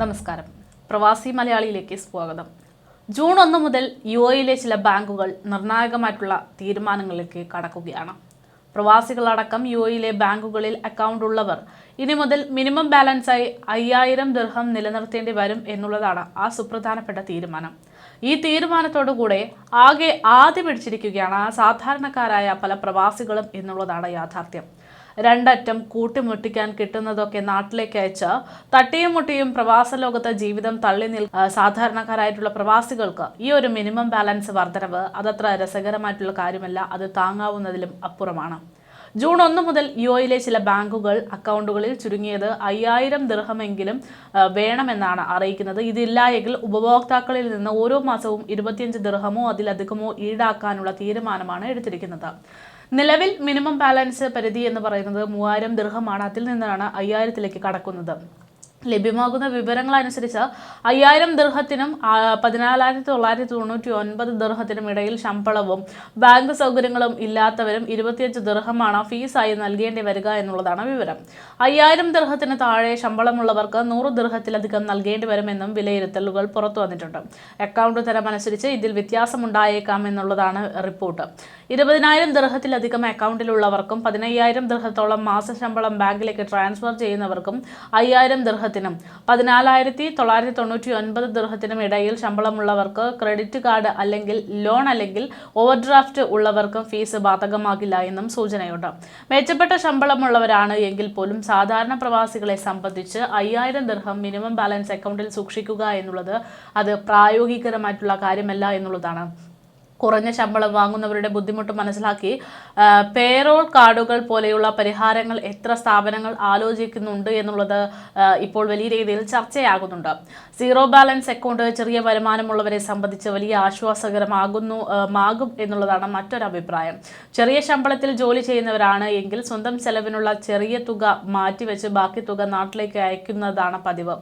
നമസ്കാരം. പ്രവാസി മലയാളിയിലേക്ക് സ്വാഗതം. ജൂൺ ഒന്ന് മുതൽ യു എയിലെ ചില ബാങ്കുകൾ നിർണായകമായിട്ടുള്ള തീരുമാനങ്ങളിലേക്ക് കടക്കുകയാണ്. പ്രവാസികളടക്കം യു എയിലെ ബാങ്കുകളിൽ അക്കൗണ്ട് ഉള്ളവർ ഇനി മുതൽ മിനിമം ബാലൻസായി അയ്യായിരം ദീർഘം നിലനിർത്തേണ്ടി വരും എന്നുള്ളതാണ് ആ സുപ്രധാനപ്പെട്ട തീരുമാനം. ഈ തീരുമാനത്തോടുകൂടെ ആകെ ആദ്യം പിടിച്ചിരിക്കുകയാണ് സാധാരണക്കാരായ പല പ്രവാസികളും എന്നുള്ളതാണ് യാഥാർത്ഥ്യം. രണ്ടറ്റം കൂട്ടിമുട്ടിക്കാൻ കിട്ടുന്നതൊക്കെ നാട്ടിലേക്ക് അയച്ച് തട്ടിയും മുട്ടിയും പ്രവാസ ലോകത്ത് ജീവിതം തള്ളി നിൽ സാധാരണക്കാരായിട്ടുള്ള പ്രവാസികൾക്ക് ഈ ഒരു മിനിമം ബാലൻസ് വർധനവ് അതത്ര രസകരമായിട്ടുള്ള കാര്യമല്ല അത് താങ്ങാവുന്നതിലും അപ്പുറമാണ്. ജൂൺ ഒന്ന് മുതൽ യു എയിലെ ചില ബാങ്കുകൾ അക്കൗണ്ടുകളിൽ ചുരുങ്ങിയത് അയ്യായിരം ദിർഹമെങ്കിലും ആ, വേണമെന്നാണ് അറിയിക്കുന്നത്. ഇതില്ല എങ്കിൽ ഉപഭോക്താക്കളിൽ നിന്ന് ഓരോ മാസവും ഇരുപത്തിയഞ്ച് ദിർഹമോ അതിലധികമോ ഈടാക്കാനുള്ള തീരുമാനമാണ് എടുത്തിരിക്കുന്നത്. നിലവിൽ മിനിമം ബാലൻസ് പരിധി എന്ന് പറയുന്നത് മൂവായിരം ദീർഘമാണ് അതിൽ നിന്നാണ് അയ്യായിരത്തിലേക്ക് കടക്കുന്നത്. ലഭ്യമാകുന്ന വിവരങ്ങൾ അനുസരിച്ച് അയ്യായിരം ദീർഘത്തിനും പതിനാലായിരത്തി തൊള്ളായിരത്തി തൊണ്ണൂറ്റി ഒൻപത് ദീർഘത്തിനും ഇടയിൽ ശമ്പളവും ബാങ്ക് സൗകര്യങ്ങളും ഇല്ലാത്തവരും ഇരുപത്തിയഞ്ച് ദീർഘമാണ് ഫീസായി നൽകേണ്ടി വരിക എന്നുള്ളതാണ് വിവരം. അയ്യായിരം ദീർഘത്തിന് താഴെ ശമ്പളമുള്ളവർക്ക് നൂറ് ദീർഘത്തിലധികം നൽകേണ്ടി വരുമെന്നും വിലയിരുത്തലുകൾ പുറത്തു വന്നിട്ടുണ്ട്. അക്കൗണ്ട് തരം അനുസരിച്ച് ഇതിൽ വ്യത്യാസമുണ്ടായേക്കാം എന്നുള്ളതാണ് റിപ്പോർട്ട്. ഇരുപതിനായിരം ദീർഘത്തിലധികം അക്കൗണ്ടിലുള്ളവർക്കും പതിനയ്യായിരം മാസ ശമ്പളം ബാങ്കിലേക്ക് ട്രാൻസ്ഫർ ചെയ്യുന്നവർക്കും അയ്യായിരം ദീർഘത്തിനും പതിനാലായിരത്തി തൊള്ളായിരത്തി തൊണ്ണൂറ്റി ഒൻപത് ദിർഹത്തിനും ഇടയിൽ ശമ്പളമുള്ളവർക്ക് ക്രെഡിറ്റ് കാർഡ് അല്ലെങ്കിൽ ലോൺ അല്ലെങ്കിൽ ഓവർഡ്രാഫ്റ്റ് ഉള്ളവർക്കും ഫീസ് ബാധകമാകില്ല എന്നും സൂചനയുണ്ട്. മെച്ചപ്പെട്ട ശമ്പളമുള്ളവരാണ് എങ്കിൽ പോലും സാധാരണ പ്രവാസികളെ സംബന്ധിച്ച് അയ്യായിരം ദിർഹം മിനിമം ബാലൻസ് അക്കൗണ്ടിൽ സൂക്ഷിക്കുക എന്നുള്ളത് അത് പ്രായോഗികരമായിട്ടുള്ള കാര്യമല്ല എന്നുള്ളതാണ്. കുറഞ്ഞ ശമ്പളം വാങ്ങുന്നവരുടെ ബുദ്ധിമുട്ട് മനസ്സിലാക്കി. പേറോൾ കാർഡുകൾ പോലെയുള്ള പരിഹാരങ്ങൾ എത്ര സ്ഥാപനങ്ങൾ ആലോചിക്കുന്നുണ്ട് എന്നുള്ളത് ഇപ്പോൾ വലിയ രീതിയിൽ ചർച്ചയാകുന്നുണ്ട്. സീറോ ബാലൻസ് അക്കൗണ്ട് ചെറിയ വരുമാനമുള്ളവരെ സംബന്ധിച്ച് വലിയ ആശ്വാസകരമാകുന്നു മാകും എന്നുള്ളതാണ് മറ്റൊരു അഭിപ്രായം. ചെറിയ ശമ്പളത്തിൽ ജോലി ചെയ്യുന്നവരാണ് എങ്കിൽ സ്വന്തം ചെലവിനുള്ള ചെറിയ തുക മാറ്റിവെച്ച് ബാക്കി തുക നാട്ടിലേക്ക് അയക്കുന്നതാണ് പതിവ്.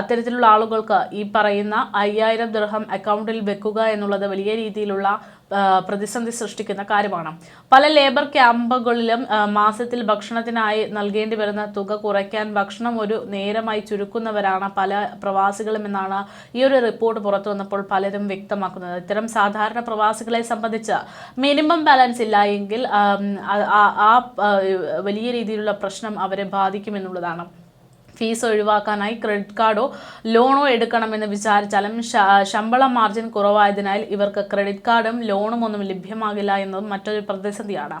അത്തരത്തിലുള്ള ആളുകൾക്ക് ഈ പറയുന്ന അയ്യായിരം ദൃഹം അക്കൗണ്ടിൽ വെക്കുക എന്നുള്ളത് വലിയ രീതിയിലുള്ള ആ, പ്രതിസന്ധി സൃഷ്ടിക്കുന്ന കാര്യമാണ്. പല ലേബർ ക്യാമ്പുകളിലും മാസത്തിൽ ഭക്ഷണത്തിനായി നൽകേണ്ടി വരുന്ന തുക കുറയ്ക്കാൻ ഭക്ഷണം ഒരു നേരമായി ചുരുക്കുന്നവരാണ് പല പ്രവാസികളും എന്നാണ് ഈ ഒരു റിപ്പോർട്ട് പുറത്തു വന്നപ്പോൾ പലരും വ്യക്തമാക്കുന്നത്. ഇത്തരം സാധാരണ പ്രവാസികളെ സംബന്ധിച്ച് മിനിമം ബാലൻസ് ഇല്ല എങ്കിൽ ആ, വലിയ രീതിയിലുള്ള പ്രശ്നം അവരെ ബാധിക്കുമെന്നുള്ളതാണ് ഫീസ് ഒഴിവാക്കാനായി ക്രെഡിറ്റ് കാർഡോ ലോണോ എടുക്കണമെന്ന് വിചാരിച്ചാലും ശമ്പള മാർജിൻ കുറവായതിനാൽ ഇവർക്ക് ക്രെഡിറ്റ് കാർഡും ലോണും ഒന്നും ലഭ്യമാകില്ല എന്നതും മറ്റൊരു പ്രതിസന്ധിയാണ്.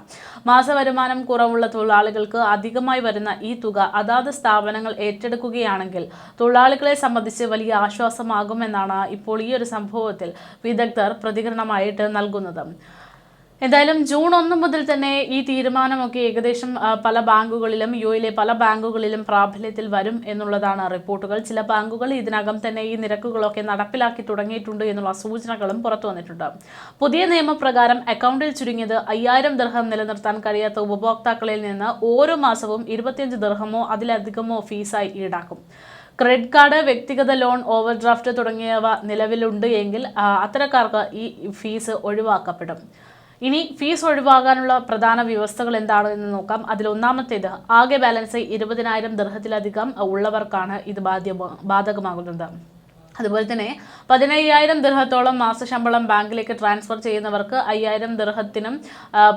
മാസവരുമാനം കുറവുള്ള തൊഴിലാളികൾക്ക് അധികമായി വരുന്ന ഈ തുക അതാത് സ്ഥാപനങ്ങൾ ഏറ്റെടുക്കുകയാണെങ്കിൽ തൊഴിലാളികളെ സംബന്ധിച്ച് വലിയ ആശ്വാസമാകുമെന്നാണ് ഇപ്പോൾ ഈ ഒരു സംഭവത്തിൽ വിദഗ്ധർ പ്രതികരണമായിട്ട് നൽകുന്നത്. എന്തായാലും ജൂൺ ഒന്ന് മുതൽ തന്നെ ഈ തീരുമാനമൊക്കെ ഏകദേശം പല ബാങ്കുകളിലും യു എയിലെ പല ബാങ്കുകളിലും പ്രാബല്യത്തിൽ വരും എന്നുള്ളതാണ് റിപ്പോർട്ടുകൾ. ചില ബാങ്കുകൾ ഇതിനകം തന്നെ ഈ നിരക്കുകളൊക്കെ നടപ്പിലാക്കി തുടങ്ങിയിട്ടുണ്ട് എന്നുള്ള സൂചനകളും പുറത്തു വന്നിട്ടുണ്ട്. പുതിയ നിയമപ്രകാരം അക്കൗണ്ടിൽ ചുരുങ്ങിയത് അയ്യായിരം ദർഹം നിലനിർത്താൻ കഴിയാത്ത ഉപഭോക്താക്കളിൽ നിന്ന് ഓരോ മാസവും ഇരുപത്തിയഞ്ച് ദർഹമോ അതിലധികമോ ഫീസായി ഈടാക്കും. ക്രെഡിറ്റ് കാർഡ് വ്യക്തിഗത ലോൺ ഓവർ ഡ്രാഫ്റ്റ് തുടങ്ങിയവ നിലവിലുണ്ട് എങ്കിൽ അത്തരക്കാർക്ക് ഈ ഫീസ് ഒഴിവാക്കപ്പെടും. ഇനി ഫീസ് ഒഴിവാകാനുള്ള പ്രധാന വ്യവസ്ഥകൾ എന്താണ് എന്ന് നോക്കാം. അതിൽ ഒന്നാമത്തേത് ആകെ ബാലൻസ് ഇരുപതിനായിരം ദർഹത്തിലധികം ഉള്ളവർക്കാണ് ഇത് ബാധ്യ ബാധകമാകുന്നത്. അതുപോലെ തന്നെ പതിനയ്യായിരം ദൃഹത്തോളം മാസശമ്പളം ബാങ്കിലേക്ക് ട്രാൻസ്ഫർ ചെയ്യുന്നവർക്ക് അയ്യായിരം ദൃഹത്തിനും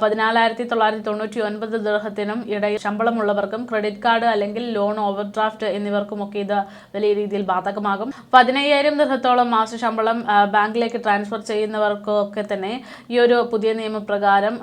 പതിനാലായിരത്തി തൊള്ളായിരത്തി തൊണ്ണൂറ്റി ഒൻപത് ദൃഹത്തിനും ഇടയിൽ ശമ്പളമുള്ളവർക്കും ക്രെഡിറ്റ് കാർഡ് അല്ലെങ്കിൽ ലോൺ ഓവർഡ്രാഫ്റ്റ് എന്നിവർക്കുമൊക്കെ ഇത് വലിയ രീതിയിൽ ബാധകമാകും. പതിനയ്യായിരം ദൃഹത്തോളം മാസശമ്പളം ബാങ്കിലേക്ക് ട്രാൻസ്ഫർ ചെയ്യുന്നവർക്കൊക്കെ തന്നെ ഈ ഒരു പുതിയ നിയമപ്രകാരം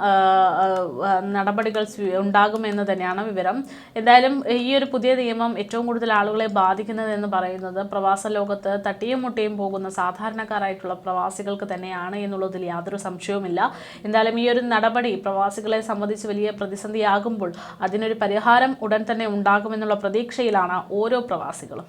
നടപടികൾ ഉണ്ടാകുമെന്ന് തന്നെയാണ് വിവരം. എന്തായാലും ഈ ഒരു പുതിയ നിയമം ഏറ്റവും കൂടുതൽ ആളുകളെ ബാധിക്കുന്നത് എന്ന് പറയുന്നത് പ്രവാസ ലോകത്ത് തട്ടിയും മുട്ടയും പോകുന്ന സാധാരണക്കാരായിട്ടുള്ള പ്രവാസികൾക്ക് തന്നെയാണ് എന്നുള്ളതിൽ യാതൊരു സംശയവുമില്ല. എന്തായാലും ഈ ഒരു നടപടി പ്രവാസികളെ സംബന്ധിച്ച് വലിയ പ്രതിസന്ധിയാകുമ്പോൾ അതിനൊരു പരിഹാരം ഉടൻ തന്നെ ഉണ്ടാകുമെന്നുള്ള പ്രതീക്ഷയിലാണ് ഓരോ പ്രവാസികളും.